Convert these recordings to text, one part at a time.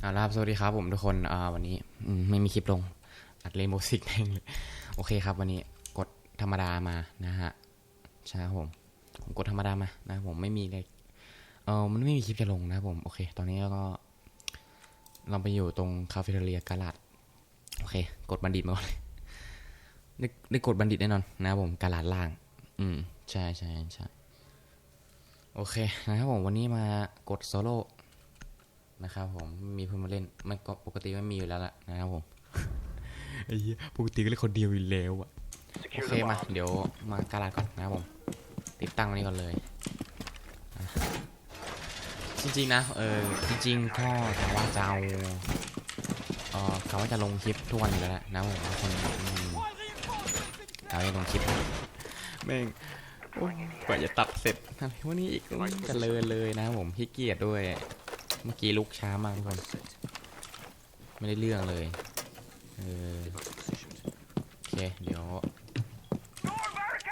เอาละครับสวัสดีครับผมทุกคนอ่าวันนี้ไม่มีคลิปลง อัดเลนโบสิกแม่งเลย โอเคครับ วันนี้กดธรรมดามานะฮะ ใช่ครับผม ผมกดธรรมดามานะผมไม่มีเลยเออมันไม่มีคลิปจะลงนะผม โอเค ตอนนี้ก็ เราไปอยู่ตรงคาเฟ่เรียกาลาดโอเค กดบัณฑิตมาก่อนเลยได้ได้กดบัณฑิตแน่นอนนะผมกาลาดล่าง อืม ใช่ใช่ใช่โอเคนะครับผมวันนี้มากดโซโล่ นะครับผมมีเพื่อนมาเล่นมันก็ปกติไม่มีอยู่แล้วล่ะนะครับผมไอ้เหี้ยปกติก็เล่นคนเดียวอยู่แล้วอะโอเคมาเดี๋ยวมาการาดก่อนนะครับผม ติดตั้งอันนี้ก่อนเลยอะจริงๆนะเออจริงๆก็ถามว่าจะเอาเออกะว่าจะลงคลิปทุกวันอยู่แล้วแหละนะครับผมทุกคนอืมกะว่าจะลงคลิปนะแม่งโอ้ยกว่าจะตัดเสร็จทำไมวันนี้อีกจะเลยเลยนะครับผมขี้เกียจด้วย เมื่อกี้ลุกช้ามากทุกคนไม่ได้เรื่องเลยเออโอเค เดี๋ยว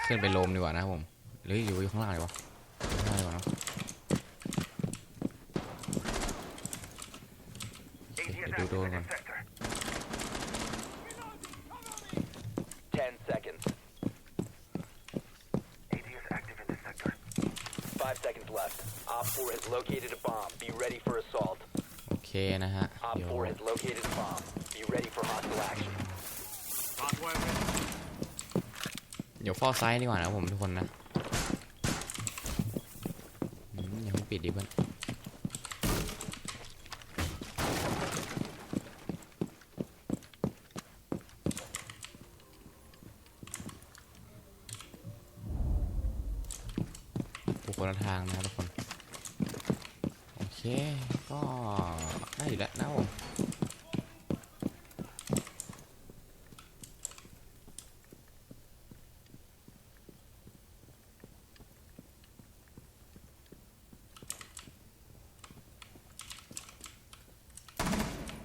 ขึ้นไปโลมดีกว่านะผม หรืออยู่ข้างล่างดีวะข้างล่างดีกว่าเนอะดูโดนก่อน 10 seconds. Five seconds left. Op 4 has located a bomb. Be ready for assault. โอเคนะฮะ Op เดี๋ยว 4 has located a bomb. Be ready for hostile action. เดี๋ยวฟอร์ไซด์ดีกว่านะครับผมทุกคนนะอืมอย่าเพิ่งปิดดิเพื่อนบุ คคละทางนะครับทุกคน โอเค ก็ได้อยู่แล้วนะผม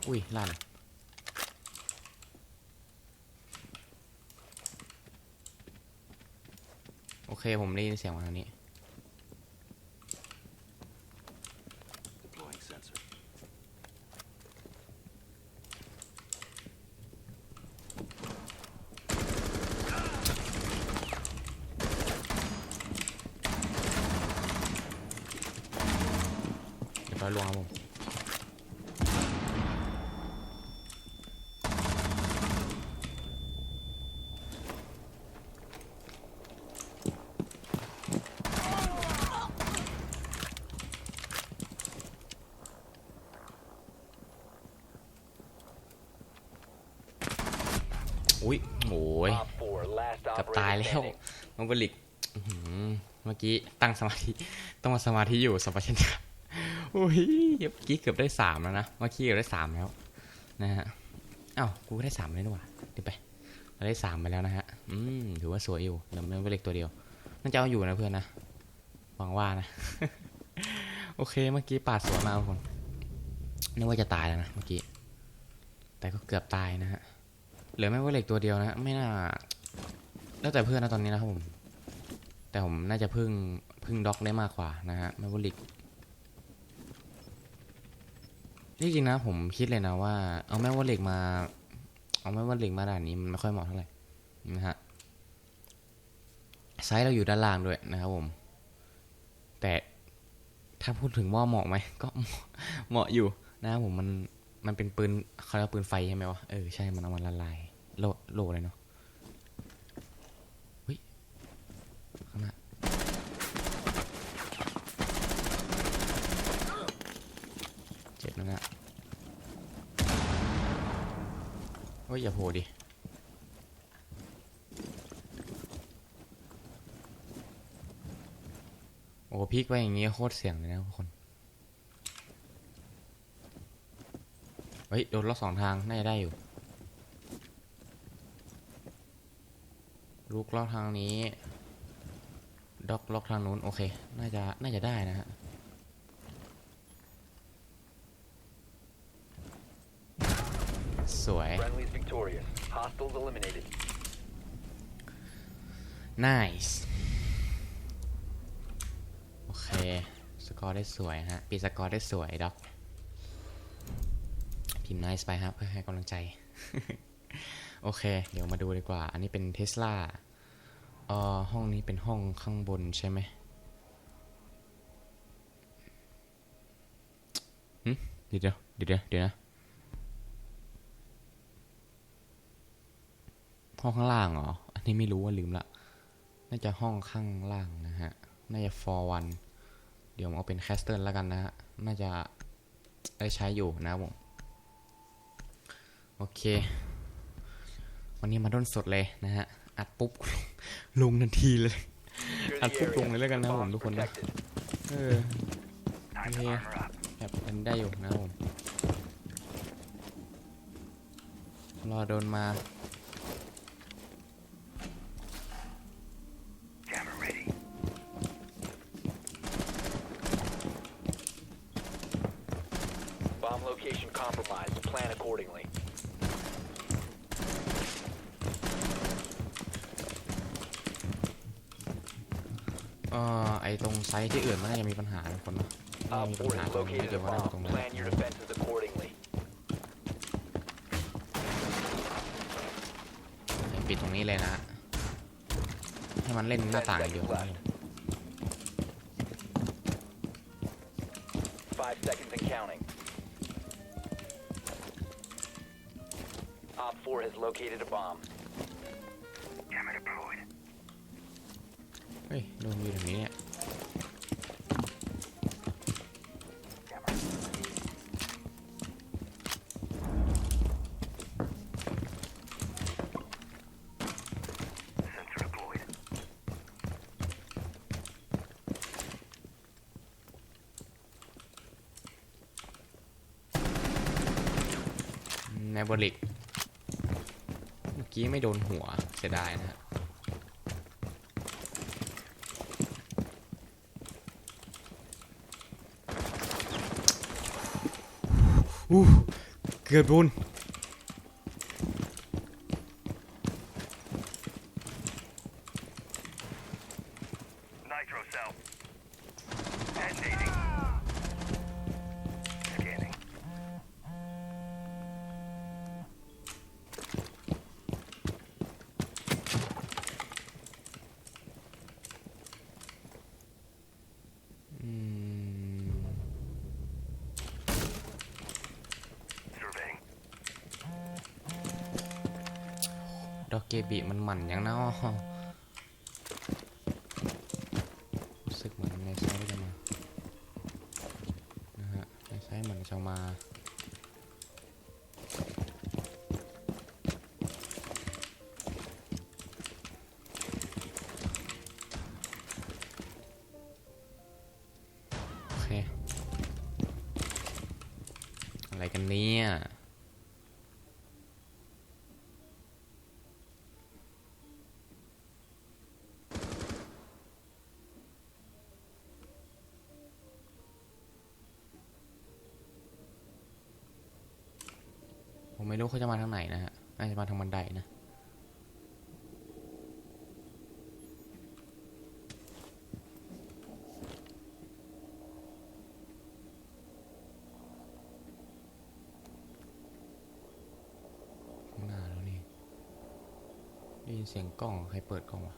อุ้ยลั่นโอเค ผมได้ยินเสียงมาทางนี้ เดี๋ยวไปลวงครับผมอุ้ยโอ้ย Op 4, last เกับ operator ตายแล้ว standing. มันบลิกอื้อหือเมื่อกี้ตั้งสมาธิ ต้องมาสมาธิอยู่สัมปชัญญะ โอ้ยเมื่อกี้เกือบได้สามแล้วนะ เมื่อกี้เกือบได้สามแล้วนะฮะอ้าวกูได้สามเลยนี่หว่าดีไปเราได้สามไปแล้วนะฮะ อืม ถือว่าสวยอยู่เดี๋ยวมันเป็นเล็กตัวเดียว น่าจะเอาอยู่นะเพื่อนนะ หวังว่านะ โอเค เมื่อกี้ปาดสวนมาทุกคน นึกว่าจะตายแล้วนะเมื่อกี้ แต่ก็เกือบตายนะฮะ เหลือแม่ว่าเหล็กตัวเดียวนะ ไม่น่า แล้วแต่เพื่อนนะตอนนี้นะครับผม แต่ผมน่าจะพึ่งพึ่งด็อกได้มากกว่านะฮะแมวลิก ที่จริงนะ ผมคิดเลยนะว่า เอาแมวลิกมา เอาแมวลิกมาด่านนี้มันไม่ค่อยเหมาะเท่าไหร่นะฮะไซส์เราอยู่ด้านล่างด้วยนะครับผม แต่ถ้าพูดถึงว่าเหมาะไหมก็เหมาะอยู่นะครับผมมันมันเป็นปืนเขาเรียกว่าปืนไฟใช่ไหมวะเออใช่มันเอามาละลายโลโลเลยเนาะ ข้างหน้าเจ็บนะเนี่ย เฮ้ยอย่าโผล่ดิโอ้พลิกไปอย่างงี้โคตรเสี่ยงเลยนะทุกคน เฮ้ย โดนล็อกสองทาง น่าจะได้อยู่ ลูกล็อกทางนี้ ด็อกล็อกทางนู้น โอเค น่าจะ น่าจะได้นะฮะ สวย Friendly's victorious. Hostiles eliminated. nice โอเค สกอร์ได้สวยฮะ ปีสกอร์ได้สวยด็อก พิมพ์ nice ไปครับเพื่อให้กำลังใจ โอเค เดี๋ยวมาดูดีกว่า อันนี้เป็นเทสลาเอ่อ ห้องนี้เป็นห้องข้างบนใช่ไหมหึเดี๋ยวเดี๋ยวเดี๋ยวเดี๋ยวนะ ห้องข้างล่างเหรอ อันนี้ไม่รู้ว่าลืมละ น่าจะห้องข้างล่างนะฮะ น่าจะ for one เดี๋ยวผมเอาเป็นแคสเติลแล้วกันนะฮะ น่าจะได้ใช้อยู่นะครับผม โอเค วันนี้มาด้นสดเลยนะฮะ อัดปุ๊บ ลงทันทีเลย Secure อัด the ปุ๊บลง area. เลยแล้วกันนะครับผม Bombs ทุกคนนะ protected. เออโอเคแบบมันได้อยู่นะครับผม รอโดนมา Bomb location compromised. Plan accordingly. เอ่อไอ ตรงไซต์ที่อื่นมันน่าจะมีปัญหาทุกคนเนอะน่าจะ Op มีปัญ4หา has ตรงนี้ located เดี๋ย a วว่าน่าจะตรง bomb. นั้น Plan your defenses accordingly. ปิดตรงนี้เลยนะ ให้มันเล่นหน้าต่างอย่างเดียวนะ Five seconds and counting. Op 4 has located a bomb. เฮ้ยโดนอยู่ตรงนี้เนี่ยในบริก เมื่อกี้ไม่โดนหัวเสียดายนะฮะอู้เกือบโดน Nitro cell. Detonating. Scanning. อืม Surveying. ดอก เกบิมันหมั่นยังเนาะรู้สึกเหมือนในไซส์จะมา นะฮะ ในไซส์เหมือนจะมาโอเคอะไรกันเนี่ย ผมไม่รู้เขาจะมาทางไหนนะฮะน่าจะมาทางบันไดนะข้างหน้าแล้วนี่ได้ยินเสียงกล้องใครเปิดกล้องวะ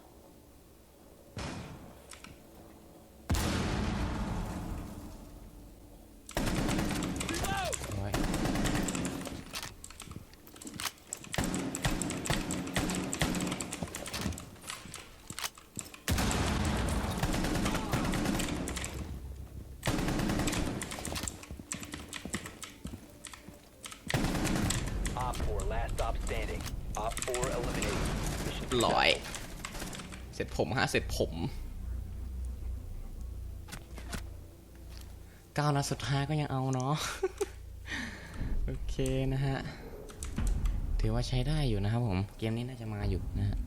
ร้อย Op 4 last stop standing. Op 4 eliminated. Mission ร้อย เสร็จผมฮะเสร็จผมเก้านัดสุดท้ายก็ยังเอาเนาะ โอเคนะฮะ ถือว่าใช้ได้อยู่นะครับผม เกมนี้น่าจะมาอยู่นะฮะ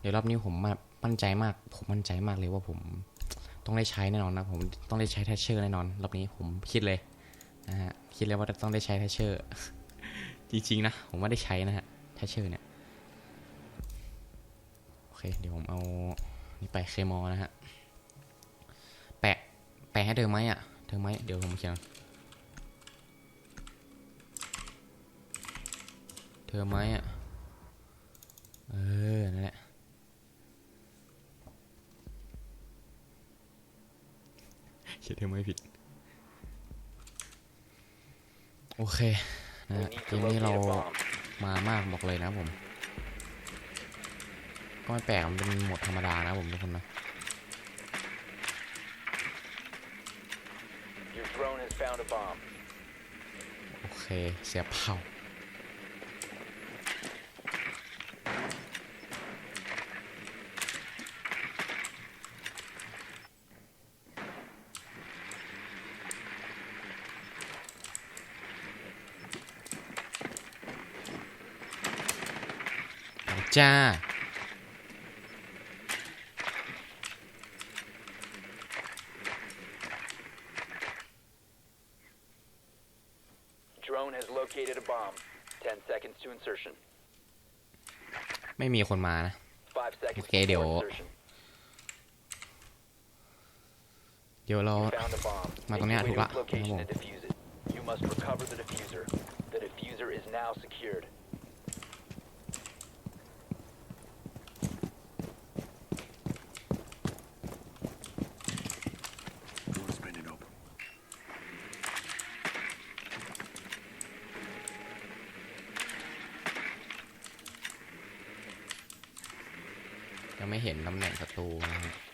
เดี๋ยวรอบนี้ผมมั่นใจมาก ผมมั่นใจมากเลยว่าผม ต้องได้ใช้แน่นอนนะ ผมต้องได้ใช้แทชเชอร์แน่นอน รอบนี้ผมคิดเลย นะฮะคิดเลยว่าต้องได้ใช้แทชเชอร์จริงๆนะ ผมว่าได้ใช้นะฮะแทชเชอร์เนี่ย โอเค เดี๋ยวผมเอานี่ไปเคมอนะฮะ แปะ แปะให้เธอไหมอะ เธอไหมเดี๋ยวผมเขียนเธอไหมอะ เออ นั่นแหละ เขียนเธอไหมผิด โอเคนะ We ฮะ need เก to มนี้เรา locate a bomb. มามากบอกเลยนะผม ก็ไม่แปลกมันเป็นโหมดธรรมดานะผมทุกคนนะ Your drone has found a bomb. โอเค เสียเผา จ้า Drone has located a bomb. 10 seconds to insertion. ไม่มีคนมานะ 5 seconds Okay, before เดี๋ยว insertion. เดี๋ยวเรา You found a bomb. มา Make ตรงเนี้ย your way ถูก to ละ its location ครับผม and defuse it. You must recover the diffuser. The diffuser is now secured. ยังไม่เห็นตำแหน่งศัตรูนะครับ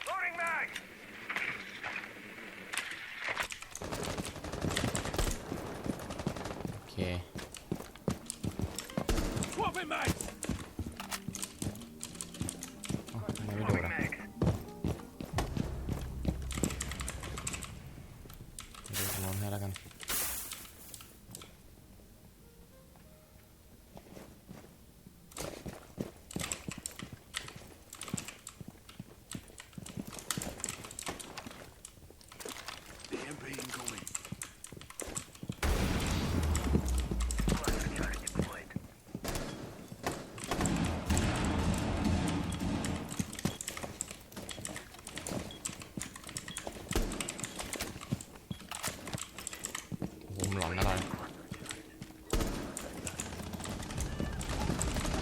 ผมหลอนตลอด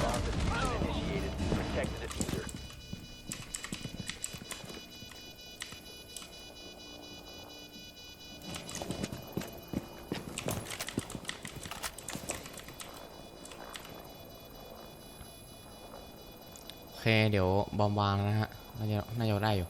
Bomb diffusion initiated. Protect the diffuser. โอเค เดี๋ยวบอมวางแล้วนะฮะ น่าจะน่าจะได้อยู่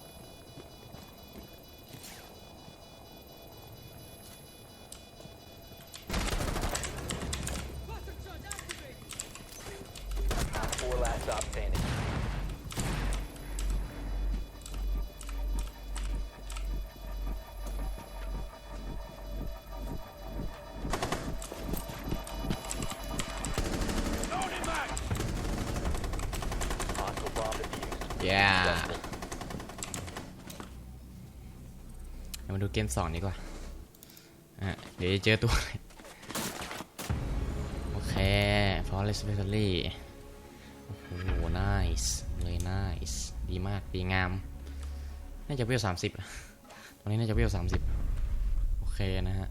เย้เรามาดูเกมสองดีกว่าอะเดี๋ยวจะเจอตัว โอเค Forest s p e c i a l y โอ้โห nice เลย nice ดีมาก ดีงาม น่าจะเวลสามสิบตอนนี้น่าจะเวลสามสิบโอเคนะฮะ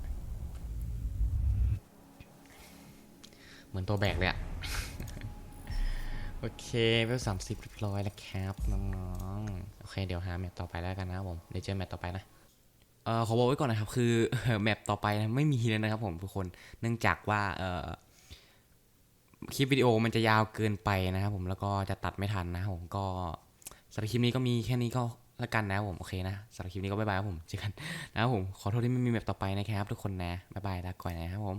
เหมือนตัวแบกเลยอะ โอเคเวลสามสิบเรียบร้อยแล้วครับน้องๆโอเคเดี๋ยวหาแมปต่อไปแล้วกันนะครับผมเดี๋ยวเจอแมปต่อไปนะเอ่อขอบอกไว้ก่อนนะครับคือแมปต่อไปนะไม่มีเลยนะครับผมทุกคนเนื่องจากว่าเอ่อคลิปวิดีโอมันจะยาวเกินไปนะครับผมแล้วก็จะตัดไม่ทันนะผมก็สำหรับคลิปนี้ก็มีแค่นี้ก็แล้วกันนะครับผมโอเคนะสำหรับคลิปนี้ก็บ๊ายบายครับผมเจอกันนะครับผมขอโทษที่ไม่มีแมปต่อไปนะครับทุกคนนะบ๊ายบายลาก่อนนะครับผม